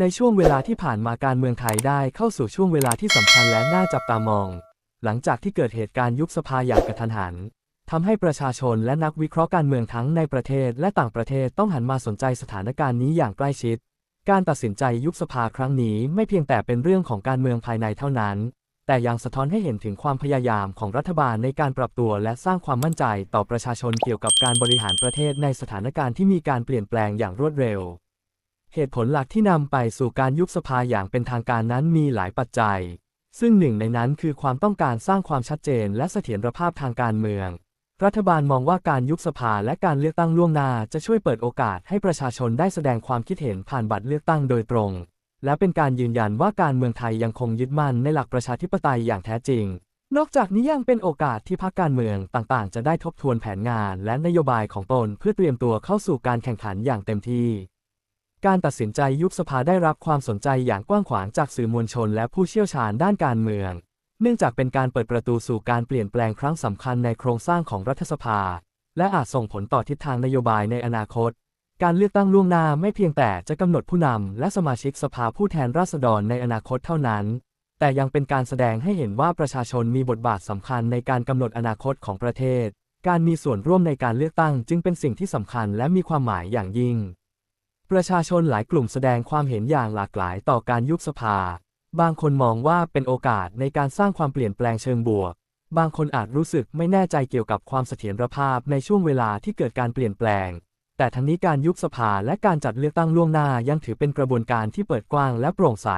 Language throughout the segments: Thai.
ในช่วงเวลาที่ผ่านมาการเมืองไทยได้เข้าสู่ช่วงเวลาที่สำคัญและน่าจับตามอง หลังจากที่เกิดเหตุการณ์ยุบสภาอย่างกระทันหันทำให้ประชาชนและนักวิเคราะห์การเมืองทั้งในประเทศและต่างประเทศต้องหันมาสนใจสถานการณ์นี้อย่างใกล้ชิด การตัดสินใจยุบสภาครั้งนี้ไม่เพียงแต่เป็นเรื่องของการเมืองภายในเท่านั้น แต่ยังสะท้อนให้เห็นถึงความพยายามของรัฐบาลในการปรับตัวและสร้างความมั่นใจต่อประชาชนเกี่ยวกับการบริหารประเทศในสถานการณ์ที่มีการเปลี่ยนแปลงอย่างรวดเร็ว เหตุผลหลักที่นำไปสู่การยุบสภาอย่างเป็นทางการนั้นมีหลายปัจจัย ซึ่งหนึ่งในนั้นคือความต้องการสร้างความชัดเจนและเสถียรภาพทางการเมือง รัฐบาลมองว่าการยุบสภาและการเลือกตั้งล่วงหน้าจะช่วยเปิดโอกาสให้ประชาชนได้แสดงความคิดเห็นผ่านบัตรเลือกตั้งโดยตรง และเป็นการยืนยันว่าการเมืองไทยยังคงยึดมั่นในหลักประชาธิปไตยอย่างแท้จริงนอกจากนี้ยังเป็นโอกาสที่พรรคการเมืองต่างๆ จะได้ทบทวนแผนงานและนโยบายของตนเพื่อเตรียมตัวเข้าสู่การแข่งขันอย่างเต็มที่ การตัดสินใจยุบสภาได้รับความสนใจอย่างกว้างขวางจากสื่อมวลชนและผู้เชี่ยวชาญด้านการเมือง เนื่องจากเป็นการเปิดประตูสู่การเปลี่ยนแปลงครั้งสำคัญในโครงสร้างของรัฐสภา และอาจส่งผลต่อทิศทางนโยบายในอนาคต การเลือกตั้งล่วงหน้าไม่เพียงแต่จะกำหนดผู้นำและสมาชิกสภาผู้แทนราษฎรในอนาคตเท่านั้น แต่ยังเป็นการแสดงให้เห็นว่าประชาชนมีบทบาทสำคัญในการกำหนดอนาคตของประเทศ การมีส่วนร่วมในการเลือกตั้งจึงเป็นสิ่งที่สำคัญและมีความหมายอย่างยิ่ง ประชาชนหลายกลุ่มแสดงความเห็นอย่างหลากหลายต่อการยุบสภา บางคนมองว่าเป็นโอกาสในการสร้างความเปลี่ยนแปลงเชิงบวก บางคนอาจรู้สึกไม่แน่ใจเกี่ยวกับความเสถียรภาพในช่วงเวลาที่เกิดการเปลี่ยนแปลง แต่ทั้งนี้การยุบสภาและการจัดเลือกตั้งล่วงหน้ายังถือเป็นกระบวนการที่เปิดกว้างและโปร่งใส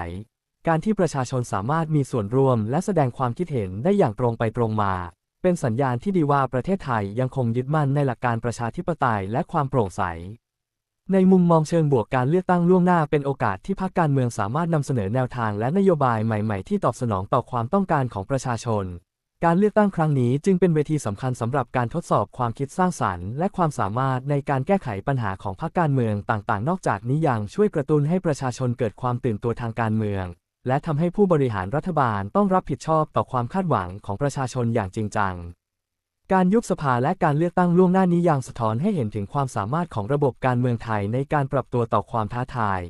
การที่ประชาชนสามารถมีส่วนร่วมและแสดงความคิดเห็นได้อย่างตรงไปตรงมา เป็นสัญญาณที่ดีว่าประเทศไทยยังคงยึดมั่นในหลักการประชาธิปไตยและความโปร่งใส ในมุมมองเชิงบวกการเลือกตั้งล่วงหน้าเป็นโอกาสที่พรรคการเมืองสามารถนำเสนอแนวทางและนโยบายใหม่ๆ ที่ตอบสนองต่อความต้องการของประชาชน การเลือกตั้งครั้งนี้จึงเป็นเวทีสำคัญสำหรับการทดสอบความคิดสร้างสรรค์ และความสามารถในการแก้ไขปัญหาของพรรคการเมืองต่างๆ นอกจากนี้ยังช่วยกระตุ้นให้ประชาชนเกิดความตื่นตัวทางการเมือง และทำให้ผู้บริหารรัฐบาลต้องรับผิดชอบต่อความคาดหวังของประชาชนอย่างจริงจัง การยุบสภาและการเลือกตั้งล่วงหน้านี้ยังสะท้อนให้เห็นถึงความสามารถของระบบการเมืองไทยในการปรับตัวต่อความท้าทาย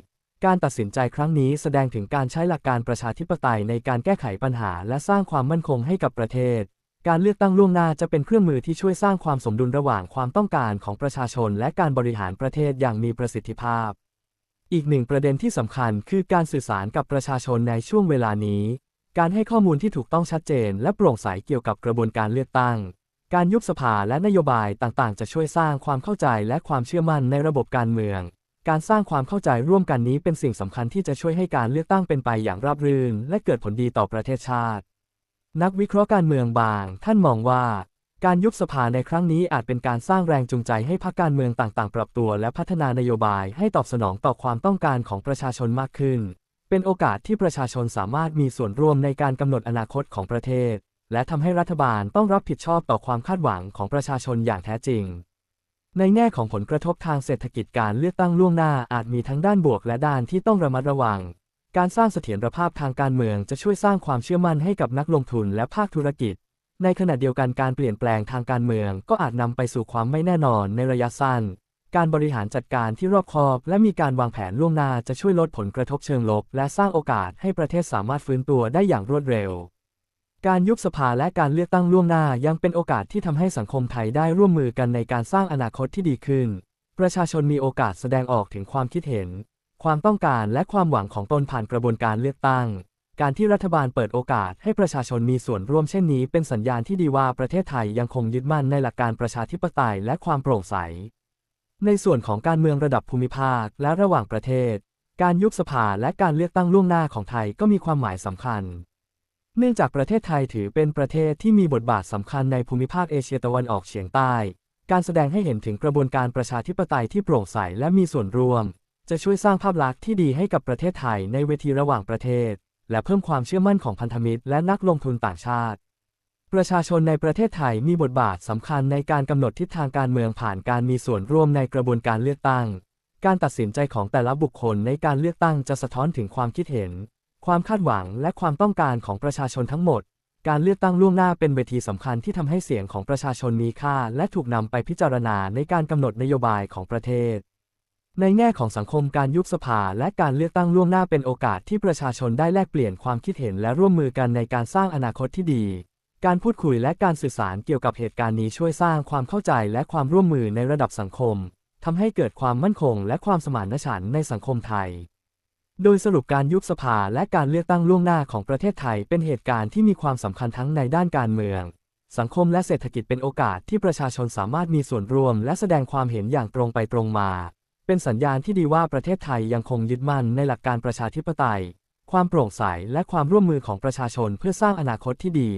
การตัดสินใจครั้งนี้แสดงถึงการใช้หลักการประชาธิปไตยในการแก้ไขปัญหา และสร้างความมั่นคงให้กับประเทศ การเลือกตั้งล่วงหน้าจะเป็นเครื่องมือที่ช่วยสร้างความสมดุลระหว่างความต้องการของประชาชน และการบริหารประเทศอย่างมีประสิทธิภาพ อีกหนึ่งประเด็นที่สำคัญคือการสื่อสารกับประชาชนในช่วงเวลานี้ การให้ข้อมูลที่ถูกต้องชัดเจน และโปร่งใสเกี่ยวกับกระบวนการเลือกตั้ง การยุบสภาและนโยบายต่างๆ จะช่วยสร้างความเข้าใจและความเชื่อมั่นในระบบการเมือง การสร้างความเข้าใจร่วมกันนี้เป็นสิ่งสำคัญที่จะช่วยให้การเลือกตั้งเป็นไปอย่างราบรื่น และเกิดผลดีต่อประเทศชาติ นักวิเคราะห์การเมืองบาง ท่านมองว่า การยุบสภาในครั้งนี้อาจเป็นการสร้างแรงจูงใจให้พรรคการเมืองต่างๆ ปรับตัวและพัฒนานโยบายให้ตอบสนองต่อความต้องการของประชาชนมากขึ้น เป็นโอกาสที่ประชาชนสามารถมีส่วนร่วมในการกำหนดอนาคตของประเทศ และทำให้รัฐบาลต้องรับผิดชอบต่อความคาดหวังของประชาชนอย่างแท้จริง ในแง่ของผลกระทบทางเศรษฐกิจการเลือกตั้งล่วงหน้าอาจมีทั้งด้านบวกและด้านที่ต้องระมัดระวัง การสร้างเสถียรภาพทางการเมืองจะช่วยสร้างความเชื่อมั่นให้กับนักลงทุนและภาคธุรกิจ ในขณะเดียวกันการเปลี่ยนแปลงทางการเมืองก็อาจนำไปสู่ความไม่แน่นอนในระยะสั้น การบริหารจัดการที่รอบคอบ และมีการวางแผนล่วงหน้าจะช่วยลดผลกระทบเชิงลบ และสร้างโอกาสให้ประเทศสามารถฟื้นตัวได้อย่างรวดเร็ว การยุบสภาและการเลือกตั้งล่วงหน้ายังเป็นโอกาสที่ทำให้สังคมไทยได้ร่วมมือกันในการสร้างอนาคตที่ดีขึ้น ประชาชนมีโอกาสแสดงออกถึงความคิดเห็น ความต้องการและความหวังของตนผ่านกระบวนการเลือกตั้ง การที่รัฐบาลเปิดโอกาสให้ประชาชนมีส่วนร่วมเช่นนี้ เป็นสัญญาณที่ดีว่าประเทศไทยยังคงยึดมั่นในหลักการประชาธิปไตยและความโปร่งใส ในส่วนของการเมืองระดับภูมิภาคและระหว่างประเทศ การยุบสภาและการเลือกตั้งล่วงหน้าของไทยก็มีความหมายสำคัญ เนื่องจากประเทศไทยถือเป็นประเทศที่มีบทบาทสำคัญในภูมิภาคเอเชียตะวันออกเฉียงใต้ การแสดงให้เห็นถึงกระบวนการประชาธิปไตยที่โปร่งใสและมีส่วนร่วม จะช่วยสร้างภาพลักษณ์ที่ดีให้กับประเทศไทยในเวทีระหว่างประเทศ และเพิ่มความเชื่อมั่นของพันธมิตรและนักลงทุนต่างชาติ ประชาชนในประเทศไทยมีบทบาทสำคัญในการกำหนดทิศทางการเมืองผ่านการมีส่วนร่วมในกระบวนการเลือกตั้ง การตัดสินใจของแต่ละบุคคลในการเลือกตั้งจะสะท้อนถึงความคิดเห็น ความคาดหวังและความต้องการของประชาชนทั้งหมด การเลือกตั้งล่วงหน้าเป็นเวทีสำคัญที่ทำให้เสียงของประชาชนมีค่า และถูกนำไปพิจารณาในการกำหนดนโยบายของประเทศ ในแง่ของสังคมการยุบสภาและการเลือกตั้งล่วงหน้าเป็นโอกาสที่ประชาชนได้แลกเปลี่ยนความคิดเห็นและร่วมมือกันในการสร้างอนาคตที่ดี การพูดคุยและการสื่อสารเกี่ยวกับเหตุการณ์นี้ช่วยสร้างความเข้าใจและความร่วมมือในระดับสังคมทำให้เกิดความมั่นคงและความสมานฉันท์ในสังคมไทย โดยสรุปการยุบสภาและการเลือกตั้งล่วงหน้าของประเทศไทยเป็นเหตุการณ์ที่มีความสำคัญทั้งในด้านการเมือง สังคมและเศรษฐกิจเป็นโอกาสที่ประชาชนสามารถมีส่วนร่วม และแสดงความเห็นอย่างตรงไปตรงมา เป็นสัญญาณที่ดีว่าประเทศไทยยังคงยึดมั่นในหลักการประชาธิปไตย ความโปร่งใสและความร่วมมือของประชาชนเพื่อสร้างอนาคตที่ดี